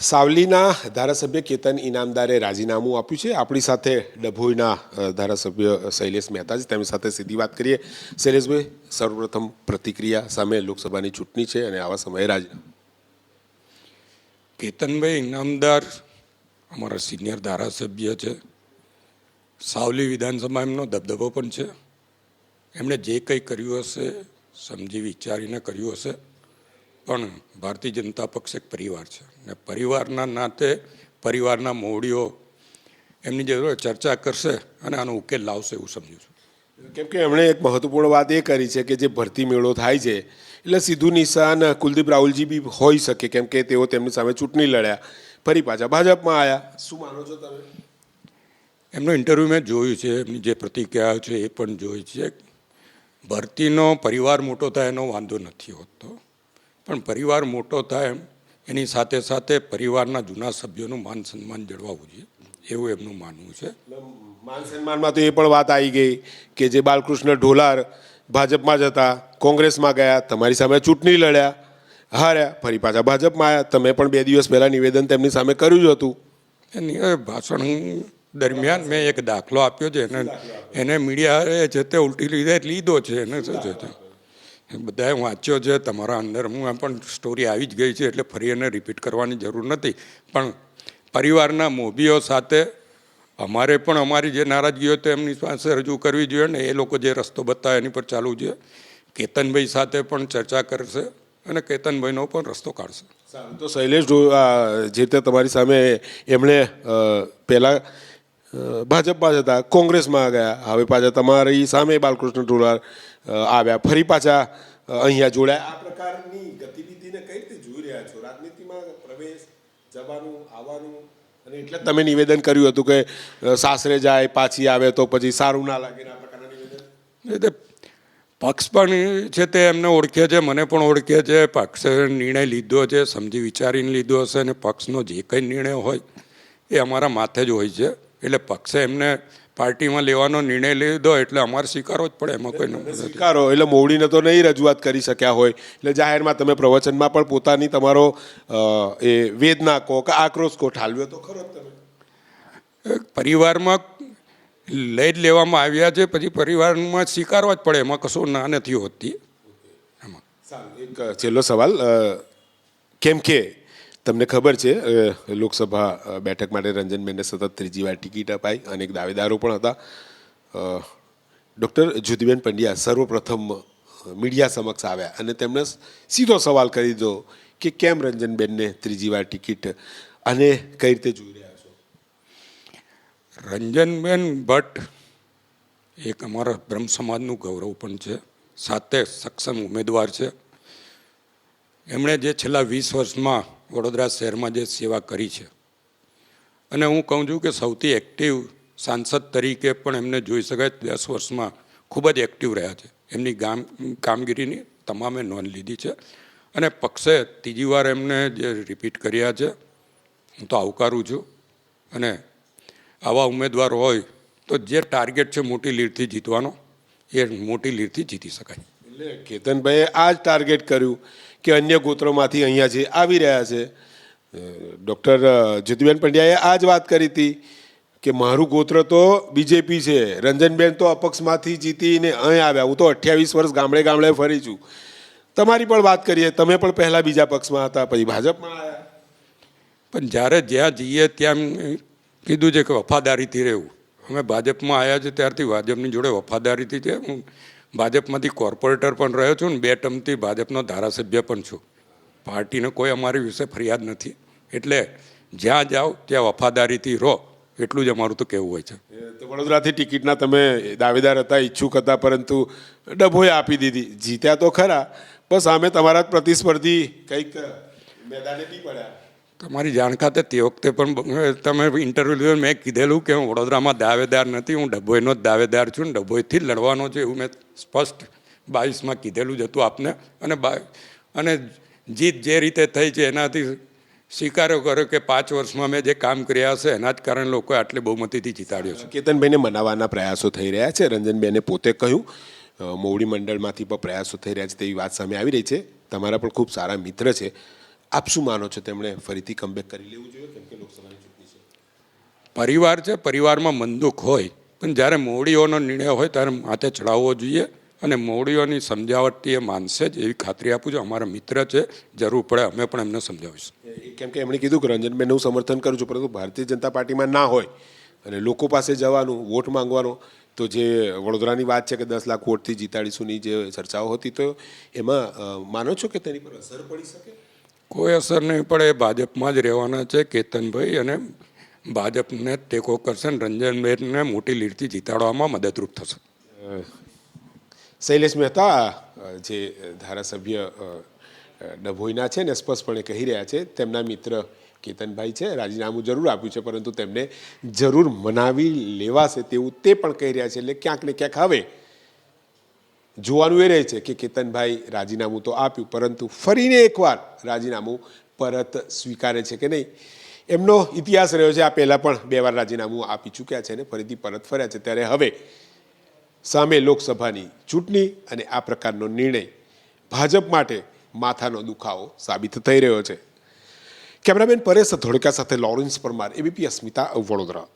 સાવલીના ધારાસભ્ય કેતન ઇનામદારે રાજીનામું આપ્યું છે. આપણી સાથે ડભોઈના ધારાસભ્ય શૈલેષ મહેતા છે તેમની સાથે સીધી વાત કરીએ. શૈલેષભાઈ, સર્વપ્રથમ પ્રતિક્રિયા સામે લોકસભાની ચૂંટણી છે અને આવા સમયે રાજીનામું કેતનભાઈ ઇનામદાર અમારા સિનિયર ધારાસભ્ય છે. સાવલી વિધાનસભા એમનો દબદબો પણ છે. એમણે જે કંઈ કર્યું હશે, સમજી વિચારીને કર્યું હશે પણ ભારતીય જનતા પક્ષ એક પરિવાર છે. ને પરિવારના નાતે પરિવારના મોવડીઓ એમની જરૂર ચર્ચા કરશે અને આનો ઉકેલ લાવશે એવું સમજુ છું. કેમ કે એમણે એક મહત્વપૂર્ણ વાત એ કરી છે કે જે ભરતી મેળો થાય છે એટલે સીધું નિશાન કુલદીપ રાહુલજી બી હોઈ શકે કેમ કે તેઓ તેમની સામે ચૂંટણી લડ્યા. ફરી પાછા ભાજપમાં આવ્યા શું માનો છો તમે? એમનો ઇન્ટરવ્યૂ મેં જોયું છે એમની જે પ્રતિક્રિયાઓ છે એ પણ જોઈ છે. ભરતીનો પરિવાર મોટો થાય એનો વાંધો નથી હોતો. પણ પરિવાર મોટો થાય એમ એની સાથે સાથે પરિવારના જૂના સભ્યોનું માન સન્માન જળવાવું જોઈએ. એવું એમનું માનવું છે. માન સન્માનમાં તો એ પણ વાત આવી ગઈ કે જે બાલકૃષ્ણ ઢોલાર ભાજપમાં જતા કોંગ્રેસમાં ગયા તમારી સામે ચૂંટણી લડ્યા હાર્યા ફરી પાછા ભાજપમાં આવ્યા. તમે પણ બે દિવસ પહેલાં નિવેદન તેમની સામે કર્યું જ હતું. એની એ ભાષણ દરમિયાન મેં એક દાખલો આપ્યો છે. એને એને મીડિયાએ જે તે ઉલટી લીધે લીધો છે. એને શું છે? બધાએ વાંચ્યો છે, તમારા અંદર હું પણ સ્ટોરી આવી જ ગઈ છે એટલે ફરી એને રિપીટ કરવાની જરૂર નથી. પણ પરિવારના મોભીઓ સાથે અમારે પણ અમારી જે નારાજગી હોય તો એમની પાસે રજૂ કરવી જોઈએ ને એ લોકો જે રસ્તો બતાવે એની પર ચાલવું જોઈએ. કેતનભાઈ સાથે પણ ચર્ચા કરશે અને કેતનભાઈનો પણ રસ્તો કાઢશે. તો શૈલેષ જે તે તમારી સામે એમણે પહેલા અ, ભાજપમાં જ હતા કોંગ્રેસમાં ગયા. હવે પાછા તમારી સામે બાલકૃષ્ણ ઢોલાર આવ્યા. ફરી પાછા અહીંયા જોડાયા. આ પ્રકારની ગતિવિધિને કઈ રીતે જોઈ રહ્યા છો? રાજનીતિમાં પ્રવેશ જવાનું આવવાનું અને એટલે તમે નિવેદન કર્યું હતું કે સાસરે જાય પાછી આવે તો પછી સારું ના લાગે આ પ્રકારના નિવેદન? પક્ષ પણ છે તે એમને ઓળખે છે મને પણ ઓળખે છે. પક્ષે નિર્ણય લીધો છે સમજી વિચારીને લીધો હશે અને પક્ષનો જે કંઈ નિર્ણય હોય એ અમારા માથે જ હોય છે. એટલે પક્ષે એમને પાર્ટીમાં લેવાનો નિર્ણય લીધો એટલે અમારે સ્વીકારવો જ પડે એમાં કોઈ સ્વીકારો એટલે મોવડીને તો નહીં રજૂઆત કરી શક્યા હોય. એટલે જાહેરમાં તમે પ્રવચનમાં પણ પોતાની તમારો એ વેદના કહો કે આક્રોશ કહો ઠાલવ્યો તો ખરો તમે. પરિવારમાં લઈ જ લેવામાં આવ્યા છે પછી પરિવારમાં સ્વીકારવા જ પડે એમાં કશું ના નથી હોતી. એમાં એક છેલ્લો સવાલ. કેમ કે તમને ખબર છે લોકસભા બેઠક માટે રંજનબેનને સતત ત્રીજી વાર ટિકિટ અપાઈ અનેક દાવેદારો પણ હતા. ડૉક્ટર જ્યોતિબેન પંડ્યા સર્વપ્રથમ મીડિયા સમક્ષ આવ્યા અને તેમણે સીધો સવાલ કરી દીધો કે કેમ રંજનબેનને ત્રીજી વાર ટિકિટ અને કઈ રીતે જોઈ રહ્યા છો? રંજનબેન ભટ્ટ એક અમારા બ્રહ્મ સમાજનું ગૌરવ પણ છે, સાથે સક્ષમ ઉમેદવાર છે. એમણે જે છેલ્લા વીસ વર્ષમાં વડોદરા શહેરમાં જે સેવા કરી છે. અને હું કહું છું કે સૌથી એક્ટિવ સાંસદ તરીકે પણ એમને જોઈ શકાય દસ વર્ષમાં ખૂબ જ એક્ટિવ રહ્યા છે. એમની ગામ, કામગીરીની તમામે નોંધ લીધી છે. અને પક્ષે ત્રીજી વાર એમને જે રિપીટ કર્યા છે, હું તો આવકારું છું. અને આવા ઉમેદવાર હોય તો જે ટાર્ગેટ છે મોટી લીડથી જીતવાનો, એ મોટી લીડથી જીતી શકાય. એટલે કેતનભાઈએ આ જ ટાર્ગેટ કર્યું કે અન્ય ગોત્રોમાંથી અહીંયા જે આવી રહ્યા છે ડૉક્ટર જ્યોતિબેન પંડ્યાએ આ જ વાત કરી હતી કે મારું ગોત્ર તો બીજેપી છે, રંજનબેન તો અપક્ષમાંથી જીતીને અહીં આવ્યા. હું તો અઠ્યાવીસ વર્ષ ગામડે ગામડે ફરી છું. તમારી પણ વાત કરીએ, તમે પણ પહેલાં બીજા પક્ષમાં હતા, પછી ભાજપમાં આવ્યા. પણ જ્યારે જ્યાં જઈએ ત્યાં કીધું છે કે વફાદારીથી રહેવું. અમે ભાજપમાં આવ્યા છે ત્યારથી ભાજપની જોડે વફાદારીથી છે. હું ભાજપમાંથી કોર્પોરેટર પણ રહ્યો છું ને બે ટર્મથી ભાજપનો ધારાસભ્ય પણ છું. પાર્ટીને કોઈ અમારી વિશે ફરિયાદ નથી. એટલે જ્યાં જાઓ, ત્યાં વફાદારીથી રહો. એટલું જ અમારું તો કહેવું હોય છે. તો વડોદરાથી ટિકિટના તમે દાવેદાર હતા, ઈચ્છુક હતા, પરંતુ ડભોએ આપી દીધી. જીત્યા તો ખરા, બસ સામે તમારા પ્રતિસ્પર્ધી કંઈક મેદાને બી પડ્યા. તમારી જાણ ખાતે તે વખતે પણ તમે ઇન્ટરવ્યુ મેં કીધેલું કે હું વડોદરામાં દાવેદાર નથી, હું ડભોઈનો જ દાવેદાર છું ડભોઈથી લડવાનો છે એવું મેં સ્પષ્ટ બાવીસમાં કીધેલું જ હતું આપને. અને બા અને જીત જે રીતે થઈ છે એનાથી સ્વીકારો કર્યો કે પાંચ વર્ષમાં મેં જે કામ કર્યા હશે એના જ કારણે લોકોએ આટલી બહુમતીથી જીતાડ્યો છે. કેતનભાઈને મનાવવાના પ્રયાસો થઈ રહ્યા છે. રંજનબેને પોતે કહ્યું મોવડી મંડળમાંથી પણ પ્રયાસો થઈ રહ્યા છે તેવી વાત સામે આવી રહી છે. તમારા પણ ખૂબ સારા મિત્ર છે. આપ શું માનો છો? તેમણે ફરીથી કમબેક કરી લેવું જોઈએ, કેમ કે લોકસભાની ચૂંટણી છે. પરિવાર છે, પરિવારમાં મનદુખ હોય, પણ જ્યારે મોવડીઓનો નિર્ણય હોય ત્યારે માથે ચડાવવો જોઈએ અને મોવડીઓની સમજાવટથી એ માનશે જ, એવી ખાતરી આપું છું. અમારા મિત્ર છે, જરૂર પડે અમે પણ એમને સમજાવીશું. કેમ કે એમણે કીધું કે રંજનબેન હું સમર્થન કરું છું, પરંતુ ભારતીય જનતા પાર્ટીમાં ના હોય અને લોકો પાસે જવાનું, વોટ માંગવાનો, તો જે વડોદરાની વાત છે કે દસ લાખ વોટથી જીતાડીશુંની જે ચર્ચાઓ હતી, તો એમાં માનો છો કે તેની પર અસર પડી શકે? કોઈ અસર નહીં પડે. ભાજપમાં જ રહેવાના છે કેતનભાઈ અને ભાજપને ટેકો કરશે ને રંજનબેનને મોટી લીડથી જીતાડવામાં મદદરૂપ થશે. શૈલેષ મહેતા જે ધારાસભ્ય ડભોઈના છે ને સ્પષ્ટપણે કહી રહ્યા છે, તેમના મિત્ર કેતનભાઈ છે. રાજીનામું જરૂર આપ્યું છે, પરંતુ તેમને જરૂર મનાવી લેવાશે તેવું તે પણ કહી રહ્યા છે. એટલે ક્યાંક ને ક્યાંક હવે જોવાનું એ રહે છે કે કેતનભાઈ રાજીનામું તો આપ્યું, પરંતુ ફરીને એકવાર રાજીનામું પરત સ્વીકારે છે કે નહીં? એમનો ઇતિહાસ રહ્યો છે, આ પહેલાં પણ બે વાર રાજીનામું આપી ચૂક્યા છે અને ફરીથી પરત ફર્યા છે. ત્યારે હવે સામે લોકસભાની ચૂંટણી અને આ પ્રકારનો નિર્ણય ભાજપ માટે માથાનો દુખાવો સાબિત થઈ રહ્યો છે. કેમેરામેન પરેશ ધોળકા સાથે લોરેન્સ પરમાર, એબીપી અસ્મિતા, વડોદરા.